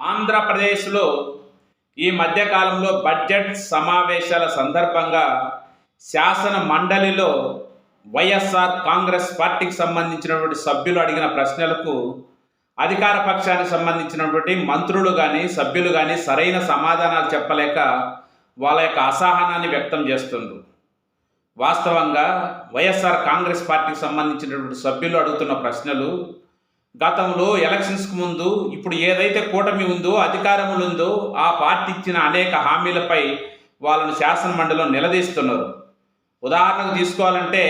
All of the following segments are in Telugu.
ఆంధ్రప్రదేశ్లో ఈ మధ్యకాలంలో బడ్జెట్ సమావేశాల సందర్భంగా శాసన మండలిలో వైఎస్ఆర్ కాంగ్రెస్ పార్టీకి సంబంధించినటువంటి సభ్యులు అడిగిన ప్రశ్నలకు అధికార పక్షానికి సంబంధించినటువంటి మంత్రులు కానీ సభ్యులు కానీ సరైన సమాధానాలు చెప్పలేక వాళ్ళ యొక్క అసహనాన్ని వ్యక్తం చేస్తుండ్రు. వాస్తవంగా వైఎస్ఆర్ కాంగ్రెస్ పార్టీకి సంబంధించినటువంటి సభ్యులు అడుగుతున్న ప్రశ్నలు గతంలో ఎలక్షన్స్కి ముందు ఇప్పుడు ఏదైతే కూటమి ఉందో అధికారములు ఉందో ఆ పార్టీ ఇచ్చిన అనేక హామీలపై వాళ్ళను శాసనమండలిలో నిలదీస్తున్నారు. ఉదాహరణకు తీసుకోవాలంటే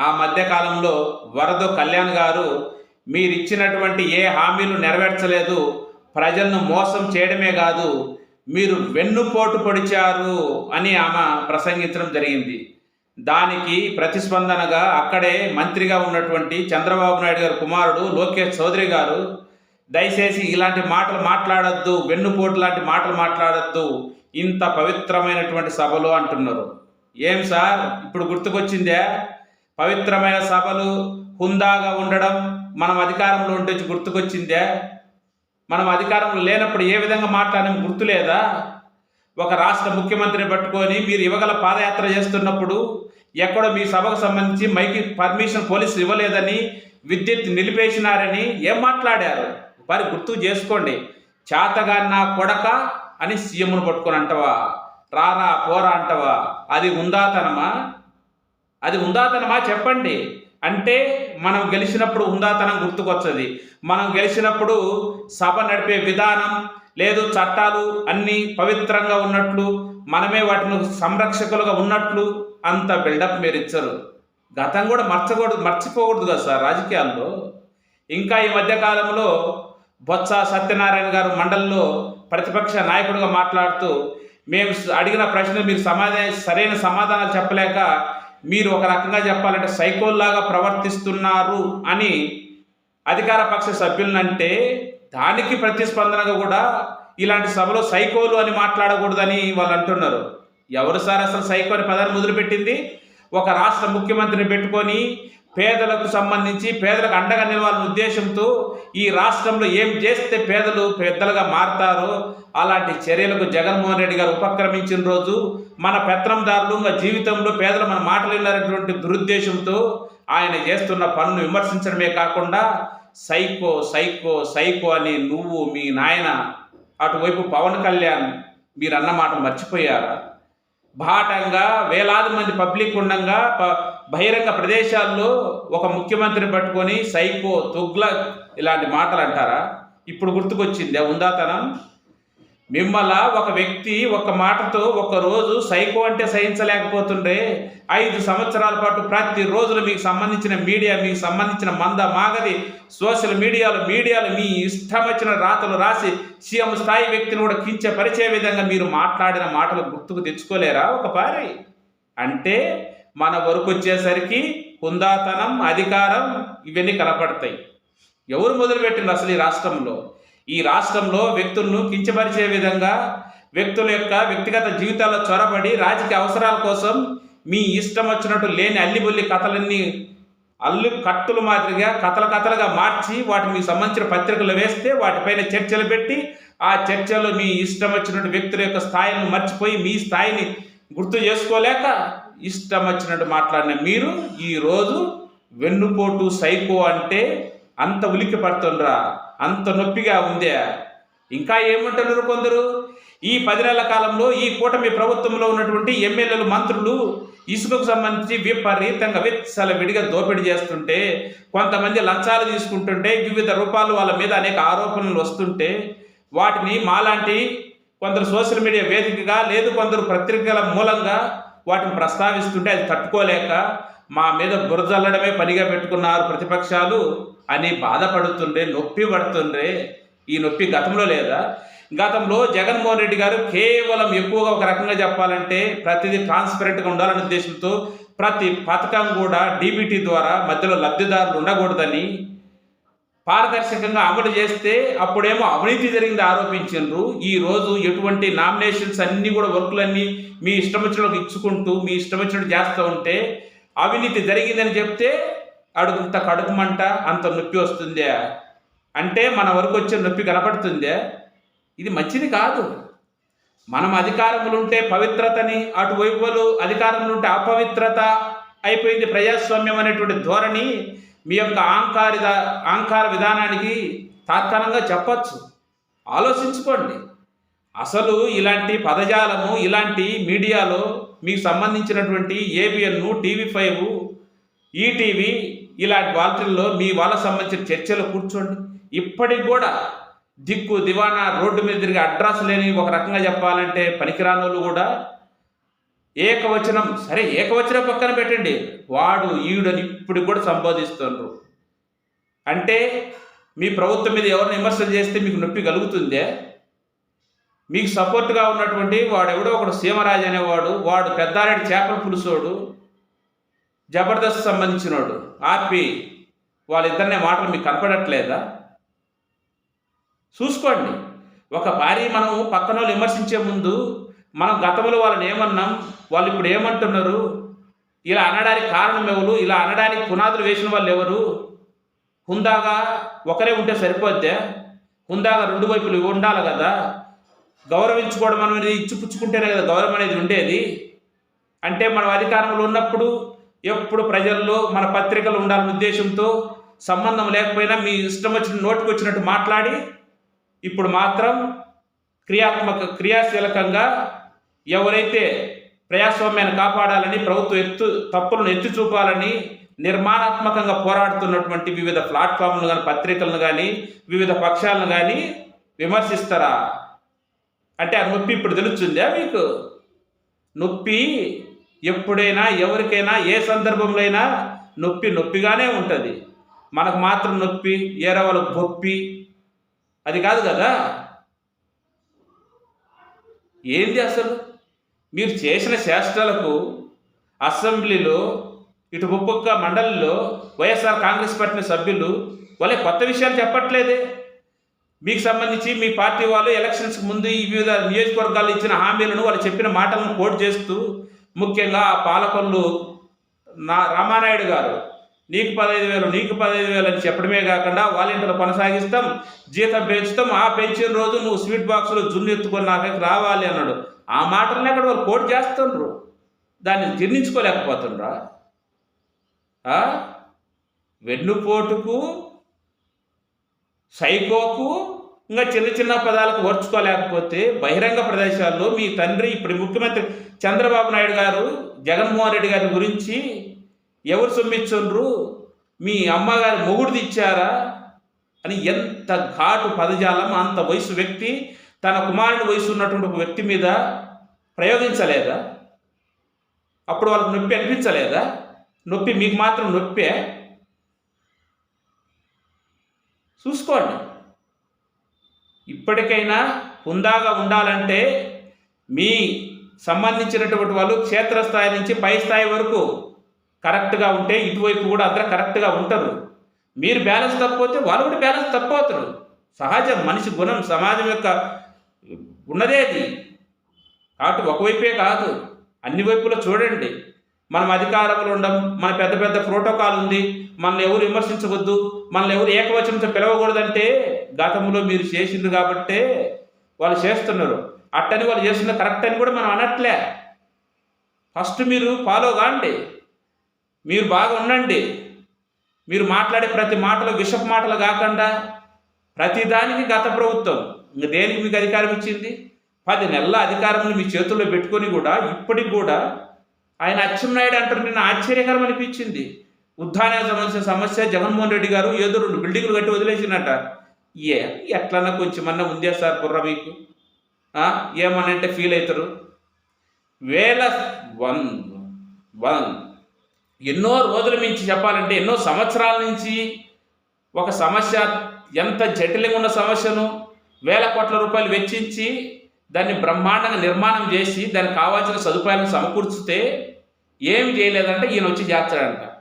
ఆ మధ్యకాలంలో వరద కళ్యాణ్ గారు మీరు ఇచ్చినటువంటి ఏ హామీలు నెరవేర్చలేదు ప్రజలను మోసం చేయడమే కాదు మీరు వెన్నుపోటు పొడిచారు అని ఆమె ప్రసంగించడం జరిగింది. దానికి ప్రతిస్పందనగా అక్కడే మంత్రిగా ఉన్నటువంటి చంద్రబాబు నాయుడు గారి కుమారుడు లోకేష్ చౌదరి గారు దయచేసి ఇలాంటి మాటలు మాట్లాడద్దు వెన్నుపోటు లాంటి మాటలు మాట్లాడొద్దు ఇంత పవిత్రమైనటువంటి సభలు అంటున్నారు. ఏం సార్? ఇప్పుడు గుర్తుకొచ్చిందే? పవిత్రమైన సభలు హుందాగా ఉండడం మనం అధికారంలో ఉంటే గుర్తుకొచ్చిందే? మనం అధికారంలో లేనప్పుడు ఏ విధంగా మాట్లాడడం గుర్తులేదా? ఒక రాష్ట్ర ముఖ్యమంత్రిని పట్టుకొని మీరు ఇవ్వగల పాదయాత్ర చేస్తున్నప్పుడు ఎక్కడో మీ సభకు సంబంధించి మైకి పర్మిషన్ పోలీసులు ఇవ్వలేదని విద్యుత్ నిలిపేసినారని ఏం మాట్లాడారు? వారి గుర్తు చేసుకోండి. చేతగా నా కొడక అని సీఎంను పట్టుకొని అంటవా? రారా పోరా అంటవా? అది ఉందాతనమా? అది ఉందాతనమా చెప్పండి. అంటే మనం గెలిచినప్పుడు ఉందాతనం గుర్తుకొచ్చది మనం గెలిచినప్పుడు సభ నడిపే విధానం లేదు చట్టాలు అన్నీ పవిత్రంగా ఉన్నట్లు మనమే వాటిని సంరక్షకులుగా ఉన్నట్లు అంత బిల్డప్ మీరు ఇచ్చరు. గతం కూడా మర్చకూడదు మర్చిపోకూడదు కదా సార్ రాజకీయాల్లో. ఇంకా ఈ మధ్యకాలంలో బొత్స సత్యనారాయణ గారు మండలిలో ప్రతిపక్ష నాయకుడిగా మాట్లాడుతూ మేము అడిగిన ప్రశ్న మీరు సమాధానం సరైన సమాధానాలు చెప్పలేక మీరు ఒక రకంగా చెప్పాలంటే సైకోల్లాగా ప్రవర్తిస్తున్నారు అని అధికార పక్ష సభ్యులనంటే దానికి ప్రతిస్పందనగా కూడా ఇలాంటి సభలో సైకోలు అని మాట్లాడకూడదని వాళ్ళు అంటున్నారు. ఎవరు సార్ అసలు సైకో అని పదాన్ని మొదలుపెట్టింది? ఒక రాష్ట్ర ముఖ్యమంత్రిని పెట్టుకొని పేదలకు సంబంధించి పేదలకు అండగా నిలవాలనే ఉద్దేశంతో ఈ రాష్ట్రంలో ఏం చేస్తే పేదలు పెద్దలుగా మారతారో అలాంటి చర్యలకు జగన్మోహన్ రెడ్డి గారు ఉపక్రమించిన రోజు మన పెత్రందారులు ఇంకా జీవితంలో పేదలు మన మాటలు విన్నారనేటువంటి దురుద్దేశంతో ఆయన చేస్తున్న పనులు విమర్శించడమే కాకుండా సైకో సైకో సైకో అని నువ్వు మీ నాయన అటువైపు పవన్ కళ్యాణ్ మీరు అన్న మాట మర్చిపోయారా? బాటంగా వేలాది మంది పబ్లిక్ ఉండగా బహిరంగ ప్రదేశాల్లో ఒక ముఖ్యమంత్రిని పట్టుకొని సైకో తుగ్ల ఇలాంటి మాటలు అంటారా? ఇప్పుడు గుర్తుకొచ్చింది ఉందాతనం? మిమ్మల్ని ఒక వ్యక్తి ఒక మాటతో ఒక రోజు సైకో అంటే సహించలేకపోతుండే. ఐదు సంవత్సరాల పాటు ప్రతి రోజులు మీకు సంబంధించిన మీడియా మీకు సంబంధించిన మంద మాగది. సోషల్ మీడియాలో మీడియాలు మీ ఇష్టం వచ్చిన రాతలు రాసి సీఎం స్థాయి వ్యక్తిని కూడా కించపరిచే విధంగా మీరు మాట్లాడిన మాటలు గుర్తుకు తెచ్చుకోలేరా ఒక పారి అంటే మన వరకు వచ్చేసరికి హుందాతనం అధికారం ఇవన్నీ కనపడతాయి. ఎవరు మొదలుపెట్టిండ్రు అసలు ఈ రాష్ట్రంలో? ఈ రాష్ట్రంలో వ్యక్తులను కించపరిచే విధంగా వ్యక్తుల యొక్క వ్యక్తిగత జీవితాల్లో చొరబడి రాజకీయ అవసరాల కోసం మీ ఇష్టం వచ్చినట్టు లేని అల్లిబొల్లి కథలన్నీ అల్లు కట్టుల మాదిరిగా కథల కథలుగా మార్చి వాటి మీకు సంబంధించిన పత్రికలు వేస్తే వాటిపైన చర్చలు పెట్టి ఆ చర్చలో మీ ఇష్టం వచ్చినట్టు వ్యక్తుల యొక్క స్థాయిని మర్చిపోయి మీ స్థాయిని గుర్తు చేసుకోలేక ఇష్టం వచ్చినట్టు మాట్లాడిన మీరు ఈరోజు వెన్నుపోటు సైకో అంటే అంత ఉలిక్కి పడుతుండ్రా అంత నొప్పిగా ఉందే. ఇంకా ఏమంటున్నారు కొందరు? ఈ పది నెలల కాలంలో ఈ కూటమి ప్రభుత్వంలో ఉన్నటువంటి ఎమ్మెల్యేలు మంత్రులు ఇసుకకు సంబంధించి విపరీతంగా విత్సల విడిగా దోపిడీ చేస్తుంటే కొంతమంది లంచాలు తీసుకుంటుంటే వివిధ రూపాలు వాళ్ళ మీద అనేక ఆరోపణలు వస్తుంటే వాటిని మాలాంటి కొందరు సోషల్ మీడియా వేదికగా లేదు కొందరు పత్రికల మూలంగా వాటిని ప్రస్తావిస్తుంటే అది తట్టుకోలేక మా మీద బురజల్లడమే పనిగా పెట్టుకున్నారు ప్రతిపక్షాలు. అని బాధపడుతుండే నొప్పి పడుతుండే ఈ నొప్పి గతంలో లేదా? గతంలో జగన్మోహన్ రెడ్డి గారు కేవలం ఎక్కువగా ఒక రకంగా చెప్పాలంటే ప్రతిదీ ట్రాన్స్పరెంట్గా ఉండాలనే ఉద్దేశంతో ప్రతి పథకం కూడా డీబీటీ ద్వారా మధ్యలో లబ్ధిదారులు ఉండకూడదని పారదర్శకంగా అమలు చేస్తే అప్పుడేమో అవినీతి జరిగింది ఆరోపించారు ఈ రోజు ఎటువంటి నామినేషన్స్ అన్నీ కూడా వర్కులన్నీ మీ ఇష్టం వచ్చినట్టు ఇచ్చుకుంటూ మీ ఇష్టం వచ్చినట్టు చేస్తూ ఉంటే అవినీతి జరిగిందని చెప్తే అడుగుంత కడుపుమంట అంత నొప్పి వస్తుందే అంటే మన వరకు వచ్చే నొప్పి కనపడుతుందే? ఇది మంచిది కాదు. మనం అధికారములు ఉంటే పవిత్రతని అటువైపులు అధికారములు ఉంటే అపవిత్రత అయిపోయింది ప్రజాస్వామ్యం అనేటువంటి ధోరణి మీ యొక్క ఆంకారి ఆంకార విధానానికి తాత్కాలంగా చెప్పచ్చు. ఆలోచించుకోండి. అసలు ఇలాంటి పదజాలము ఇలాంటి మీడియాలో మీకు సంబంధించినటువంటి ఏబిఎన్ టీవీ ఫైవ్ ఈటీవీ ఇలాంటి వాటిల్లో మీ వాళ్ళకి సంబంధించిన చర్చలు కూర్చోండి. ఇప్పటికి కూడా దిక్కు దివానా రోడ్డు మీద తిరిగి అడ్రస్ లేని ఒక రకంగా చెప్పాలంటే పనికిరానోళ్ళు కూడా ఏకవచనం సరే ఏకవచనం పక్కన పెట్టండి. వాడు ఈడని ఇప్పటికి కూడా సంబోధిస్తున్నారు అంటే మీ ప్రభుత్వం మీద ఎవరిని విమర్శలు చేస్తే మీకు నొప్పి కలుగుతుందే? మీకు సపోర్ట్గా ఉన్నటువంటి వాడు ఎవడో ఒకడు సీమరాజు అనేవాడు వాడు పెద్దారెడ్డి చేపల పులుసోడు జబర్దస్త్ సంబంధించినోడు ఆర్పి వాళ్ళిద్దరినే మాటలు మీకు కనపడట్లేదా? చూసుకోండి. ఒక భార్య మనం పక్కన వాళ్ళు విమర్శించే ముందు మనం గతంలో వాళ్ళని ఏమన్నాం? వాళ్ళు ఇప్పుడు ఏమంటున్నారు? ఇలా అనడానికి కారణం ఎవరు? ఇలా అనడానికి పునాదులు వేసిన వాళ్ళు ఎవరు? హుందాగా ఒకరే ఉంటే సరిపోద్దే? హుందాగా రెండు వైపులు ఉండాలి కదా. గౌరవించుకోవడం అనేది ఇచ్చిపుచ్చుకుంటేనే కదా గౌరవం అనేది ఉండేది. అంటే మనం అధికారంలో ఉన్నప్పుడు ఎప్పుడు ప్రజల్లో మన పత్రికలు ఉండాలనే ఉద్దేశంతో సంబంధం లేకపోయినా మీ ఇష్టం వచ్చిన నోటికి వచ్చినట్టు మాట్లాడి ఇప్పుడు మాత్రం క్రియాత్మక క్రియాశీలకంగా ఎవరైతే ప్రజాస్వామ్యాన్ని కాపాడాలని ప్రభుత్వం ఎత్తు తప్పులను ఎత్తి చూపాలని నిర్మాణాత్మకంగా పోరాడుతున్నటువంటి వివిధ ప్లాట్ఫామ్లు కానీ పత్రికలను కానీ వివిధ పక్షాలను కానీ విమర్శిస్తారా? అంటే ఆ నొప్పి ఇప్పుడు తెలుస్తుందా మీకు? నొప్పి ఎప్పుడైనా ఎవరికైనా ఏ సందర్భంలో అయినా నొప్పి నొప్పిగానే ఉంటుంది. మనకు మాత్రం నొప్పి ఏరే వాళ్ళకు బొప్పి అది కాదు కదా? ఏంది అసలు? మీరు చేసిన చేష్టలకు అసెంబ్లీలో ఇటు ఒక్కొక్క మండలిలో వైఎస్ఆర్ కాంగ్రెస్ పార్టీ సభ్యులు వాళ్ళే కొత్త విషయాలు చెప్పట్లేదే. మీకు సంబంధించి మీ పార్టీ వాళ్ళు ఎలక్షన్స్ ముందు ఈ వివిధ నియోజకవర్గాలు ఇచ్చిన హామీలను వాళ్ళు చెప్పిన మాటలను కోట్ చేస్తూ ముఖ్యంగా ఆ పాలకొల్లు నా రామానాయుడు గారు నీకు పదహైదు వేలు నీకు పదహైదు వేలు అని చెప్పడమే కాకుండా వాలంటీర్లు కొనసాగిస్తాం జీతం పెంచుతాం ఆ పెంచిన రోజు నువ్వు స్వీట్ బాక్స్లో జున్ను ఎత్తుకొని నాకైతే రావాలి అన్నాడు. ఆ మాటలనే అక్కడ వాళ్ళు కోట్ చేస్తుండ్రు. దాన్ని జీర్ణించుకోలేకపోతుండ్రా. వెన్నుపోటుకు సైకోకు ఇంకా చిన్న చిన్న పదాలకు ఓర్చుకోలేకపోతే బహిరంగ ప్రదేశాల్లో మీ తండ్రి ఇప్పుడు ముఖ్యమంత్రి చంద్రబాబు నాయుడు గారు జగన్మోహన్ రెడ్డి గారి గురించి ఎవరు సొమ్మిచ్చుండ్రు? మీ అమ్మగారి మొగుడు ఇచ్చారా అని ఎంత ఘాటు పదజాలం అంత వయసు వ్యక్తి తన కుమారుడి వయసు ఉన్నటువంటి ఒక వ్యక్తి మీద ప్రయోగించలేదా? అప్పుడు వాళ్ళకి నొప్పి అనిపించలేదా? నొప్పి మీకు మాత్రం నొప్పే? చూసుకోండి. ఇప్పటికైనా హుందాగా ఉండాలంటే మీ సంబంధించినటువంటి వాళ్ళు క్షేత్రస్థాయి నుంచి పై స్థాయి వరకు కరెక్ట్గా ఉంటే ఇటువైపు కూడా అందరూ కరెక్ట్గా ఉంటారు. మీరు బ్యాలెన్స్ తప్పిపోతే వాళ్ళు కూడా బ్యాలెన్స్ తప్పవుతారు సహజం మనిషి గుణం సమాజం యొక్క ఉన్నదే అది. కాబట్టి ఒకవైపే కాదు. అన్ని వైపులా చూడండి. మనం అధికారంలో ఉండం మన పెద్ద పెద్ద ప్రోటోకాల్ ఉంది మనల్ని ఎవరు విమర్శించవద్దు మనల్ని ఎవరు ఏకవచనంతో పిలవకూడదంటే గతంలో మీరు చేసింది కాబట్టే వాళ్ళు చేస్తున్నారు. అట్టని వాళ్ళు చేస్తున్న కరెక్ట్ అని కూడా మనం అనట్లే. ఫస్ట్ మీరు ఫాలో కాండి. మీరు బాగా ఉండండి. మీరు మాట్లాడే ప్రతి మాటలు విషపు మాటలు కాకుండా ప్రతిదానికి గత ప్రభుత్వం ఇంక దేనికి మీకు అధికారం ఇచ్చింది? పది నెలల అధికారం మీ చేతుల్లో పెట్టుకొని కూడా ఇప్పటికి కూడా ఆయన అచ్చెన్నాయుడు అంటారు నిన్న ఆశ్చర్యకరం అనిపించింది. ఉద్దానానికి సంబంధించిన సమస్య జగన్మోహన్ రెడ్డి గారు ఏదో రెండు బిల్డింగులు కట్టి వదిలేసినట్ట ఏ ఎట్లన్నా కొంచెమన్నా ఉందే సార్ బుర్ర మీకు? ఏమనంటే ఫీల్ అవుతారు? వేల వన్ వన్ ఎన్నో రోజుల నుంచి చెప్పాలంటే ఎన్నో సంవత్సరాల నుంచి ఒక సమస్య ఎంత జటిలంగా ఉన్న సమస్యను వేల కోట్ల రూపాయలు వెచ్చించి దాన్ని బ్రహ్మాండంగా నిర్మాణం చేసి దానికి కావాల్సిన సదుపాయాలను సమకూర్చితే ఏమి చేయలేదంటే ఈయన వచ్చి చేస్తాడంట.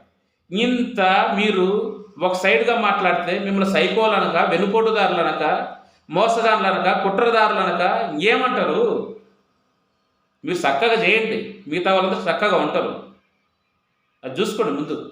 ఇంత మీరు ఒక సైడ్గా మాట్లాడితే మిమ్మల్ని సైకోలు అనక వెనుపోటుదారులు అనక మోసదారులు అనక కుట్రదారులు అనక ఏమంటారు? మీరు చక్కగా చేయండి. మిగతా వాళ్ళంతా చక్కగా ఉంటారు. అది చూసుకోండి ముందు.